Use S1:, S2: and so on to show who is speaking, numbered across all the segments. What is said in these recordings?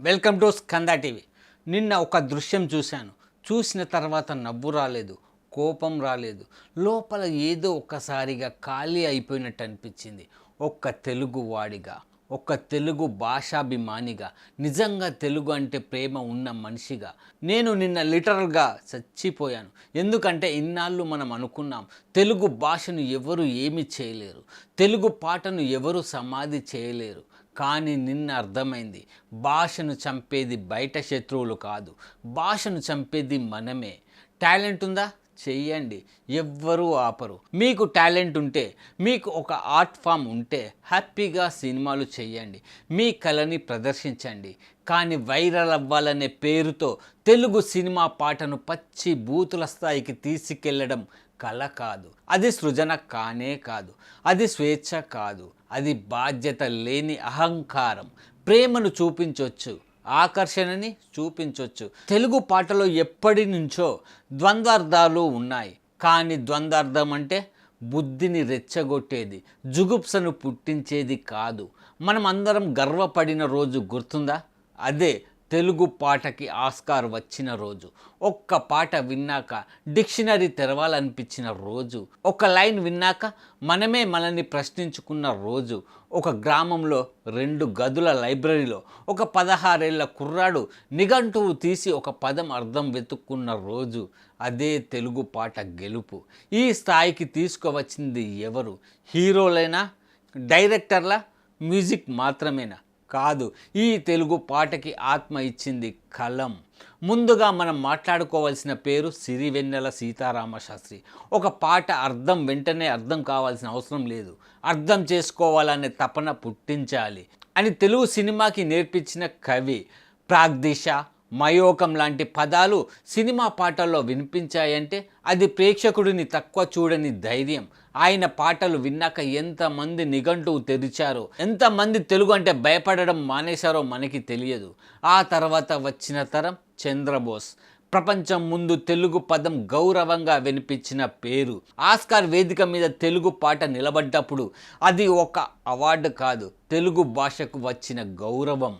S1: Welcome to Skanda TV. నిన్న ఒక దృశ్యం చూశాను. చూసిన తర్వాత నవ్వు రాలేదు కోపం రాలేదు. లోపల ఏదో ఒక్కసారిగా ఖాళీ అయిపోయినట్టు అనిపించింది. ఒక్క తెలుగు వాడిగా ఒక్క తెలుగు భాషాభిమానిగా నిజంగా తెలుగు అంటే ప్రేమ ఉన్న మనిషిగా. నేను నిన్న లిటరల్గా చచ్చిపోయాను. ఎందుకంటే ఇన్నాళ్ళు మనం అనుకున్నాం తెలుగు భాషను ఎవరు ఏమి చేయలేరు. తెలుగు పాటను ఎవరు సమాధి చేయలేరు. కానీ నిన్న అర్థమైంది. భాషను చంపేది బయట శత్రువులు కాదు. భాషను చంపేది మనమే. టాలెంట్ ఉందా? చెయ్యండి. ఎవ్వరూ ఆపరు. మీకు టాలెంట్ ఉంటే మీకు ఒక ఆర్ట్ ఫామ్ ఉంటే హ్యాపీగా సినిమాలు చేయండి మీ కళని ప్రదర్శించండి. కానీ వైరల్ అవ్వాలనే పేరుతో తెలుగు సినిమా పాటను పచ్చి బూతుల స్థాయికి తీసుకెళ్ళడం కళ కాదు. అది సృజన కానే కాదు. అది స్వేచ్ఛ కాదు. అది బాధ్యత లేని అహంకారం. ప్రేమను చూపించవచ్చు ఆకర్షణని చూపించవచ్చు తెలుగు పాటలో ఎప్పటి నుంచో ద్వంద్వార్థాలు ఉన్నాయి. కానీ ద్వంద్వార్థం అంటే బుద్ధిని రెచ్చగొట్టేది జుగుప్సను పుట్టించేది కాదు. మనం అందరం గర్వపడిన రోజు గుర్తుందా? అదే తెలుగు పాటకి ఆస్కార్ వచ్చిన రోజు. ఒక్క పాట విన్నాక డిక్షనరీ తెరవాలనిపించిన రోజు. ఒక లైన్ విన్నాక మనమే మనల్ని ప్రశ్నించుకున్న రోజు. ఒక గ్రామంలో రెండు గదుల లైబ్రరీలో ఒక పదహారేళ్ళ కుర్రాడు నిఘంటువు తీసి ఒక పదం అర్థం వెతుక్కున్న రోజు. అదే తెలుగు పాట గెలుపు. ఈ స్థాయికి తీసుకువచ్చింది ఎవరు? హీరోలైనా? డైరెక్టర్ల? మ్యూజిక్ మాత్రమేనా? కాదు. ఈ తెలుగు పాటకి ఆత్మ ఇచ్చింది కలం. ముందుగా మనం మాట్లాడుకోవాల్సిన పేరు సిరివెన్నెల సీతారామ శాస్త్రి. ఒక పాట అర్థం వెంటనే అర్థం కావాల్సిన అవసరం లేదు. అర్థం చేసుకోవాలనే తపన పుట్టించాలి. అని తెలుగు సినిమాకి నేర్పించిన కవి ప్రాగ్దిశ మయోకం లాంటి పదాలు సినిమా పాటల్లో వినిపించాయంటే అది ప్రేక్షకుడిని తక్కువ చూడని ధైర్యం. ఆయన పాటలు విన్నాక ఎంతమంది నిఘంటువు తెరిచారో ఎంతమంది తెలుగు అంటే భయపడడం మానేశారో మనకి తెలియదు. ఆ తర్వాత వచ్చిన తరం చంద్రబోస్. ప్రపంచం ముందు తెలుగు పదం గౌరవంగా వినిపించిన పేరు. ఆస్కార్ వేదిక మీద తెలుగు పాట నిలబడ్డప్పుడు అది ఒక అవార్డు కాదు తెలుగు భాషకు వచ్చిన గౌరవం.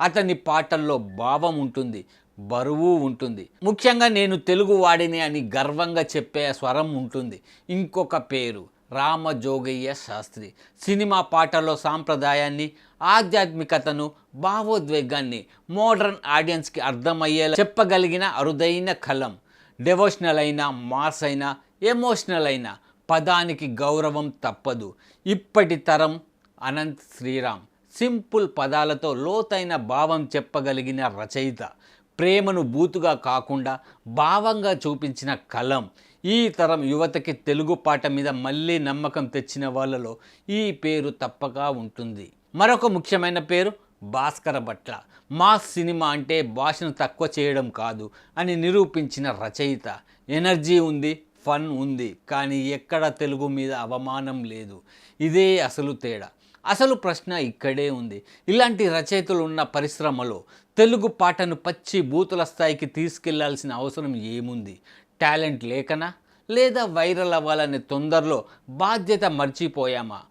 S1: అతని పాటల్లో భావం ఉంటుంది బరువు ఉంటుంది. ముఖ్యంగా నేను తెలుగు వాడిని అని గర్వంగా చెప్పే స్వరం ఉంటుంది. ఇంకొక పేరు రామజోగయ్య శాస్త్రి. సినిమా పాటల్లో సాంప్రదాయాన్ని ఆధ్యాత్మికతను భావోద్వేగాన్ని మోడర్న్ ఆడియన్స్కి అర్థమయ్యేలా చెప్పగలిగిన అరుదైన కలం. డెవోషనల్ అయినా మాస్ అయినా ఎమోషనల్ అయినా పదానికి గౌరవం తప్పదు. ఇప్పటి తరం అనంత్ శ్రీరామ్. సింపుల్ పదాలతో లోతైన భావం చెప్పగలిగిన రచయిత ప్రేమను బూతుగా కాకుండా భావంగా చూపించిన కలం ఈ తరం యువతకి తెలుగు పాట మీద మళ్ళీ నమ్మకం తెచ్చిన వాళ్ళలో ఈ పేరు తప్పగా ఉంటుంది. మరొక ముఖ్యమైన పేరు భాస్కర భట్ల. మాస్ సినిమా అంటే భాషను తక్కువ చేయడం కాదు అని నిరూపించిన రచయిత. ఎనర్జీ ఉంది ఫన్ ఉంది కానీ ఎక్కడ తెలుగు మీద అవమానం లేదు. ఇదే అసలు తేడా. అసలు ప్రశ్న ఇక్కడే ఉంది. ఇలాంటి రచయితలు ఉన్న పరిశ్రమలో తెలుగు పాటను పచ్చి బూతుల స్థాయికి తీసుకెళ్ళాల్సిన అవసరం ఏముంది? టాలెంట్ లేకనా? లేదా వైరల్ అవ్వాలనే తొందరలో బాధ్యత మర్చిపోయామా?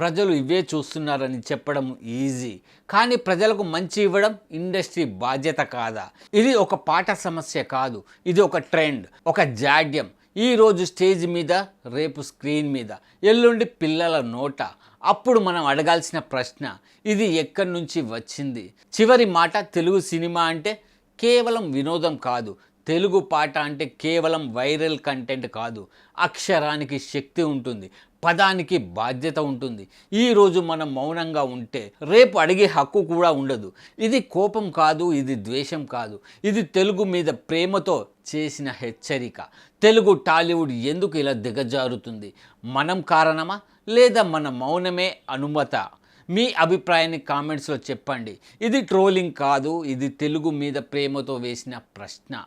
S1: ప్రజలు ఇవే చూస్తున్నారని చెప్పడం ఈజీ. కానీ ప్రజలకు మంచి ఇవ్వడం ఇండస్ట్రీ బాధ్యత కాదా? ఇది ఒక పాట సమస్య కాదు. ఇది ఒక ట్రెండ్ ఒక జాడ్యం. ఈరోజు స్టేజ్ మీద రేపు స్క్రీన్ మీద ఎల్లుండి పిల్లల నోట అప్పుడు మనం అడగాల్సిన ప్రశ్న ఇది ఎక్కడి నుంచి వచ్చింది? చివరి మాట తెలుగు సినిమా అంటే కేవలం వినోదం కాదు తెలుగు పాట అంటే కేవలం వైరల్ కంటెంట్ కాదు అక్షరానికి శక్తి ఉంటుంది పదానికి బాధ్యత ఉంటుంది. ఈరోజు మనం మౌనంగా ఉంటే రేపు అడిగే హక్కు కూడా ఉండదు. ఇది కోపం కాదు ఇది ద్వేషం కాదు. ఇది తెలుగు మీద ప్రేమతో చేసిన హెచ్చరిక. తెలుగు టాలీవుడ్ ఎందుకు ఇలా దిగజారుతుంది? మనం కారణమా లేదా మన మౌనమే అనుమత? మీ అభిప్రాయాన్ని కామెంట్స్లో చెప్పండి. ఇది ట్రోలింగ్ కాదు ఇది తెలుగు మీద ప్రేమతో వేసిన ప్రశ్న.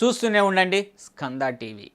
S1: చూస్తూనే ఉండండి. స్కంద టీవీ.